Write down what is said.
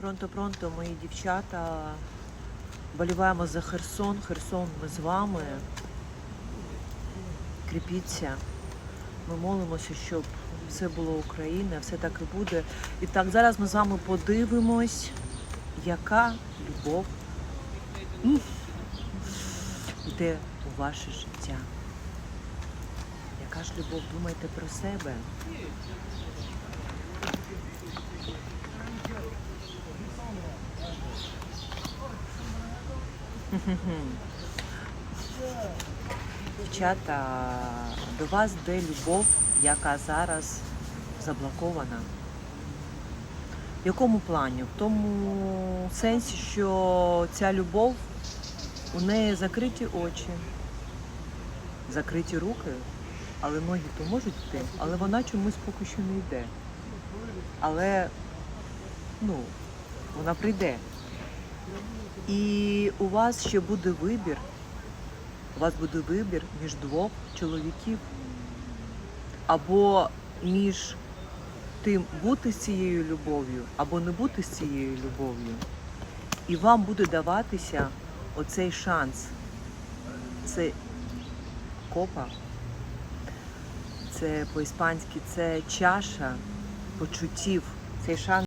Пронто-пронто, мої дівчата. Боліваємо за Херсон. Херсон, ми з вами. Кріпіться. Ми молимося, щоб все було Україна, все так і буде. І так, зараз ми з вами подивимось, яка любов йде у ваше життя. Яка ж любов? Думайте про себе. Дівчата, до вас йде любов, яка зараз заблокована. В якому плані? В тому сенсі, що ця любов, у неї закриті очі, закриті руки, але ноги то можуть йти, але вона чомусь поки що не йде. Але ну, вона прийде. І у вас ще буде вибір. У вас буде вибір між двох чоловіків. Або між тим бути з цією любов'ю, або не бути з цією любов'ю. І вам буде даватися оцей шанс. Це копа, це по-іспанськи це чаша почуттів. Цей шанс.